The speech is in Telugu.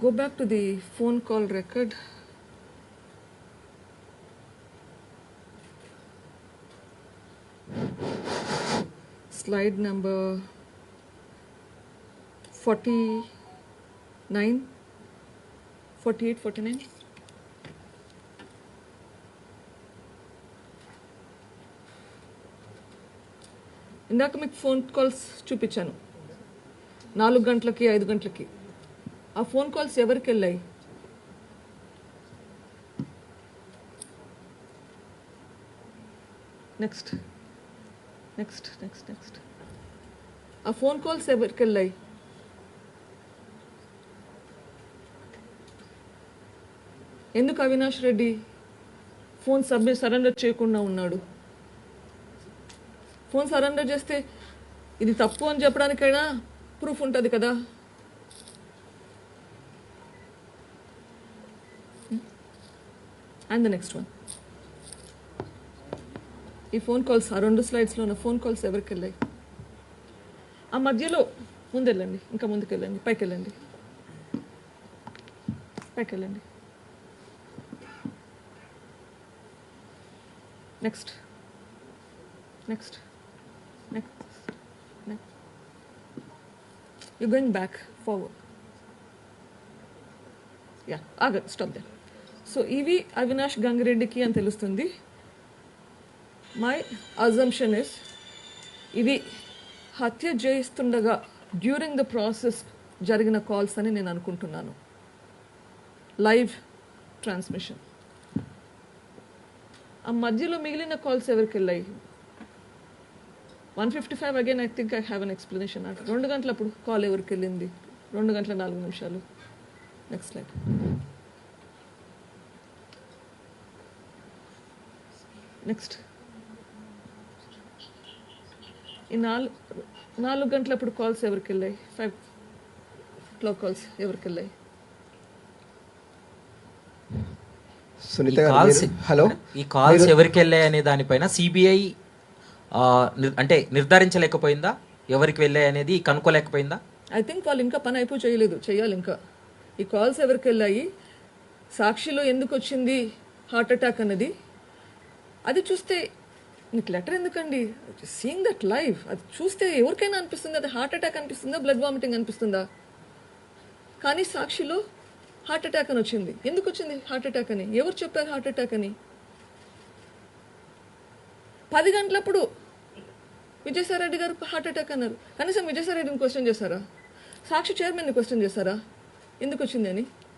Go back to the phone call record. Slide number 49, 48, 49. ఇందాక మీకు ఫోన్ కాల్స్ చూపించాను నాలుగు గంటలకి ఐదు గంటలకి ఆ ఫోన్ కాల్స్ ఎవరికి వెళ్ళాయి నెక్స్ట్ నెక్స్ట్ నెక్స్ట్ నెక్స్ట్ ఆ ఫోన్ కాల్స్ ఎవరికి వెళ్ళాయి ఎందుకు Avinash Reddy phone submit surrender చేయకుండా ఉన్నాడు? ఫోన్ సరెండర్ చేస్తే ఇది తప్పు అని చెప్పడానికైనా ప్రూఫ్ ఉంటుంది కదా? అండ్ ద నెక్స్ట్ వన్ ఈ ఫోన్ కాల్స్ ఆ రెండు స్లైడ్స్లో ఉన్న ఫోన్ కాల్స్ ఎవరికి వెళ్ళాయి? ఆ మధ్యలో ముందెళ్ళండి. ఇంకా ముందుకు వెళ్ళండి పైకి వెళ్ళండి పైకి వెళ్ళండి next next next next you going back forward ya ఆగ స్టాప్ దే సో ఇవి అవినాష్ గంగిరెడ్డికి అని తెలుస్తుంది. మై అజంప్షన్ ఇస్ ఇవి హత్య చేయిస్తుండగా డ్యూరింగ్ ద ప్రాసెస్ జరిగిన కాల్స్ అని నేను అనుకుంటున్నాను. లైవ్ ట్రాన్స్మిషన్ ఆ మధ్యలో మిగిలిన కాల్స్ ఎవరికి వెళ్ళాయి? One fifty five again I think I have an explanation అంటే రెండు గంటలప్పుడు కాల్ ఎవరికి వెళ్ళింది? రెండు గంటల నాలుగు నిమిషాలు. నెక్స్ట్ లైక్ నెక్స్ట్ ఈ నాలుగు నాలుగు గంటలప్పుడు కాల్స్ ఎవరికి వెళ్ళాయి ఫైవ్ క్లాక్ కాల్స్ ఎవరికి వెళ్ళాయి సునీత కాల్స్ హలో? ఈ కాల్స్ ఎవరికి వెళ్ళాయి అనే దానిపైన సిబిఐ అంటే నిర్ధారించలేకపోయిందా? ఎవరికి వెళ్ళాయి అనేది కనుక్కోలేకపోయిందా? ఐ థింక్ వాళ్ళు ఇంకా పని అయిపో చేయలేదు. చేయాలి ఇంకా. ఈ కాల్స్ ఎవరికి వెళ్ళాయి సాక్షిలో ఎందుకు వచ్చింది హార్ట్ అటాక్ అన్నది? అది చూస్తే నీకు లెటర్ ఎందుకండి? సీయింగ్ దట్ లైవ్ అది చూస్తే ఎవరికైనా అనిపిస్తుంది? అది హార్ట్ అటాక్ అనిపిస్తుందా? బ్లడ్ వామిటింగ్ అనిపిస్తుందా? కానీ సాక్షిలో హార్ట్ అటాక్ అని వచ్చింది. ఎందుకు వచ్చింది హార్ట్ అటాక్ అని? ఎవరు చెప్పారు హార్ట్ అటాక్ అని? పది గంటలప్పుడు విజయసాయిరెడ్డి గారు హార్ట్ అటాక్ అన్నారు. కనీసం విజయసాయిరెడ్డిని క్వశ్చన్ చేశారా? సాక్షి చైర్మన్ని క్వశ్చన్ చేశారా? ఎందుకు వచ్చింది అని?